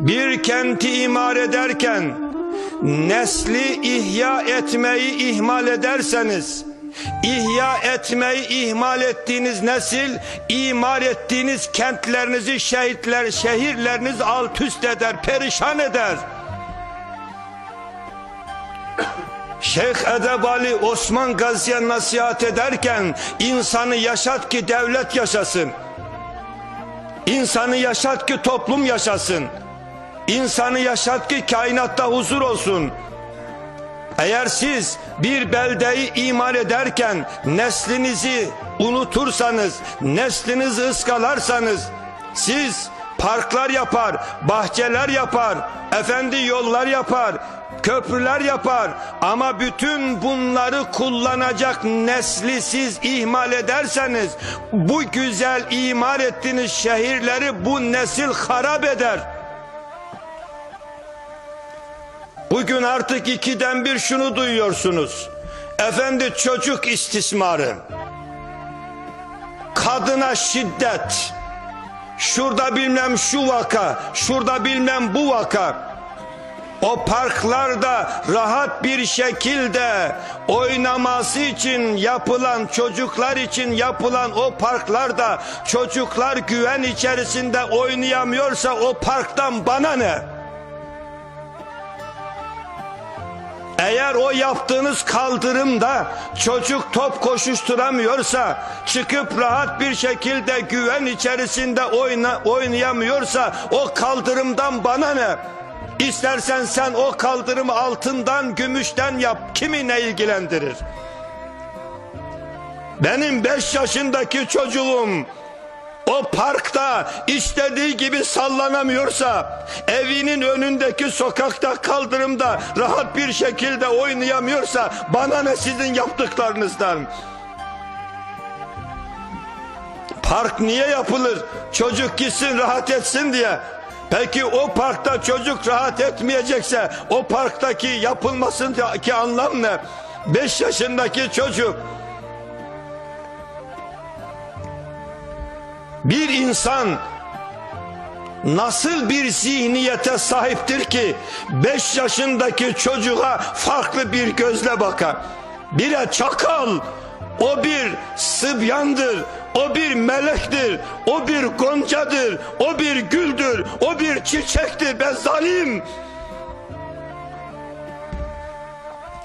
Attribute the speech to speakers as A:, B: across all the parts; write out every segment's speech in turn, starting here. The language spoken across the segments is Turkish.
A: bir kenti imar ederken nesli ihya etmeyi ihmal ederseniz ihya etmeyi ihmal ettiğiniz nesil imar ettiğiniz kentlerinizi şehitler şehirleriniz alt üst eder perişan eder Şeyh Edebali Osman Gazi'ye nasihat ederken insanı yaşat ki devlet yaşasın. İnsanı yaşat ki toplum yaşasın. İnsanı yaşat ki kainatta huzur olsun. Eğer siz bir beldeyi imar ederken neslinizi unutursanız, neslinizi ıskalarsanız siz parklar yapar, bahçeler yapar, efendi yollar yapar, köprüler yapar ama bütün bunları kullanacak nesli siz ihmal ederseniz bu güzel imar ettiğiniz şehirleri bu nesil harap eder. Bugün artık ikiden bir şunu duyuyorsunuz. Efendi çocuk istismarı. Kadına şiddet. Şurada bilmem şu vaka, şurada bilmem bu vaka. O parklarda rahat bir şekilde oynaması için yapılan çocuklar için yapılan o parklarda çocuklar güven içerisinde oynayamıyorsa o parktan bana ne? Eğer o yaptığınız kaldırımda çocuk top koşuşturamıyorsa, çıkıp rahat bir şekilde güven içerisinde oyna, oynayamıyorsa o kaldırımdan bana ne? İstersen sen o kaldırımı altından, gümüşten yap. Kimi ne ilgilendirir? Benim beş yaşındaki çocuğum o parkta istediği gibi sallanamıyorsa, evinin önündeki sokakta kaldırımda rahat bir şekilde oynayamıyorsa bana ne sizin yaptıklarınızdan? Park niye yapılır? Çocuk gitsin rahat etsin diye. Peki o parkta çocuk rahat etmeyecekse o parktaki yapılmasındaki anlam ne? 5 yaşındaki çocuk bir insan nasıl bir zihniyete sahiptir ki 5 yaşındaki çocuğa farklı bir gözle bakar. Bire çakal, o bir sıbyandır, o bir melektir, o bir goncadır, o bir güldür, o bir çiçektir. Ben zalim.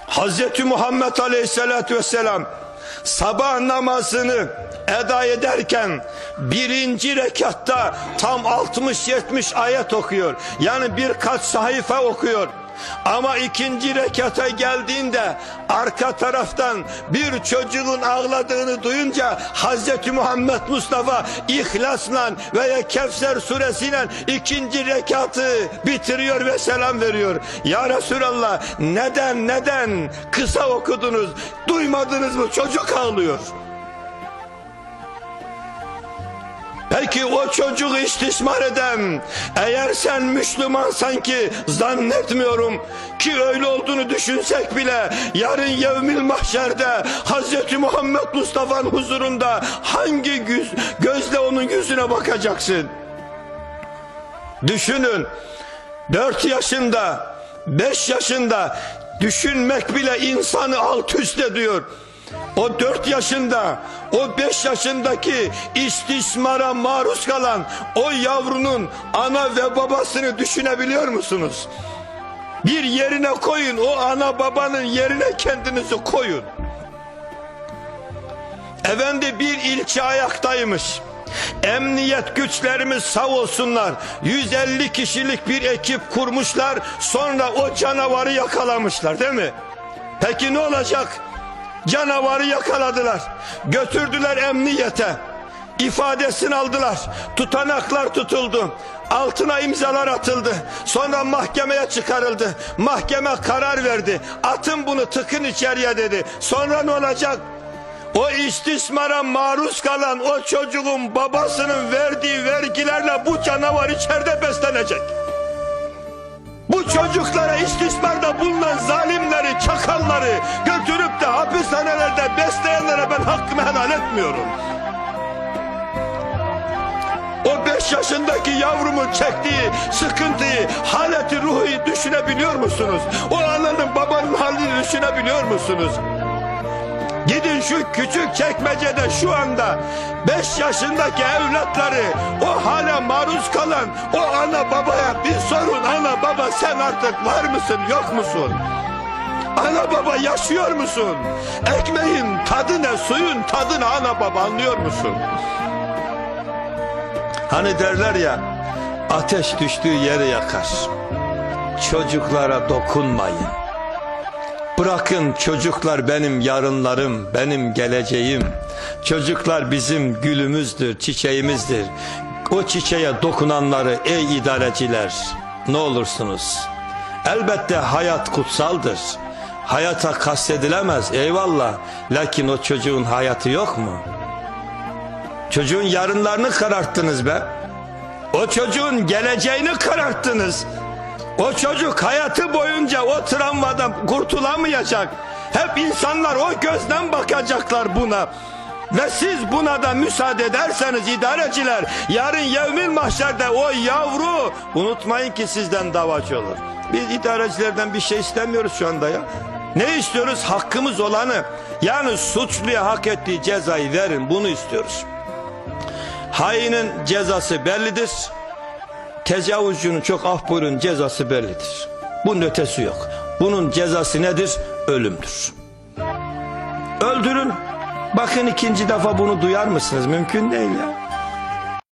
A: Hazreti Muhammed Aleyhisselatü Vesselam sabah namazını eda ederken birinci rekatta tam 60-70 ayet okuyor. Yani birkaç sayfa okuyor. Ama ikinci rekata geldiğinde arka taraftan bir çocuğun ağladığını duyunca Hazreti Muhammed Mustafa İhlas'la veya Kevser suresiyle ikinci rekatı bitiriyor ve selam veriyor. Ya Resulallah neden neden kısa okudunuz duymadınız mı çocuk ağlıyor. Peki o çocuğu istismar eden eğer sen Müslümansan ki zannetmiyorum ki öyle olduğunu düşünsek bile yarın yevmil mahşerde Hz. Muhammed Mustafa'nın huzurunda hangi göz, gözle onun yüzüne bakacaksın? Düşünün 4 yaşında 5 yaşında düşünmek bile insanı alt üst ediyor. O dört yaşında, o beş yaşındaki istismara maruz kalan o yavrunun ana ve babasını düşünebiliyor musunuz? Bir yerine koyun, o ana babanın yerine kendinizi koyun. Efendi bir ilçe ayaktaymış. Emniyet güçlerimiz sağ olsunlar. 150 kişilik bir ekip kurmuşlar. Sonra o canavarı yakalamışlar değil mi? Peki ne olacak? Canavarı yakaladılar. Götürdüler emniyete. İfadesini aldılar. Tutanaklar tutuldu. Altına imzalar atıldı. Sonra mahkemeye çıkarıldı. Mahkeme karar verdi. Atın bunu tıkın içeriye dedi. Sonra ne olacak? O istismara maruz kalan o çocuğun babasının verdiği vergilerle bu canavar içeride beslenecek. Bu çocuklara istismarda bulunan zalimleri, çakalları götürüp de hapishanelerde besleyenlere ben hakkımı helal etmiyorum. O beş yaşındaki yavrumun çektiği sıkıntıyı, haleti ruhu düşünebiliyor musunuz? O ananın babanın halini düşünebiliyor musunuz? Gidin şu küçük çekmecede şu anda 5 yaşındaki evlatları o hale maruz kalan o ana babaya bir sorun ana baba sen artık var mısın yok musun? Ana baba yaşıyor musun? Ekmeğin tadı ne suyun tadı ne ana baba anlıyor musun? Hani derler ya ateş düştüğü yeri yakar. Çocuklara dokunmayın. Bırakın çocuklar benim yarınlarım, benim geleceğim. Çocuklar bizim gülümüzdür, çiçeğimizdir. O çiçeğe dokunanları ey idareciler ne olursunuz. Elbette hayat kutsaldır. Hayata kastedilemez eyvallah. Lakin o çocuğun hayatı yok mu? Çocuğun yarınlarını kararttınız be. O çocuğun geleceğini kararttınız. O çocuk hayatı boyunca o travmadan kurtulamayacak. Hep insanlar o gözden bakacaklar buna. Ve siz buna da müsaade ederseniz idareciler yarın yevmil mahşerde o yavru unutmayın ki sizden davacı olur. Biz idarecilerden bir şey istemiyoruz şu anda ya. Ne istiyoruz? Hakkımız olanı. Yani suçluya hak ettiği cezayı verin bunu istiyoruz. Hainin cezası bellidir. Tecavüzcünün çok af buyurun cezası bellidir. Bunun ötesi yok. Bunun cezası nedir? Ölümdür. Bakın ikinci defa bunu duyar mısınız? Mümkün değil ya.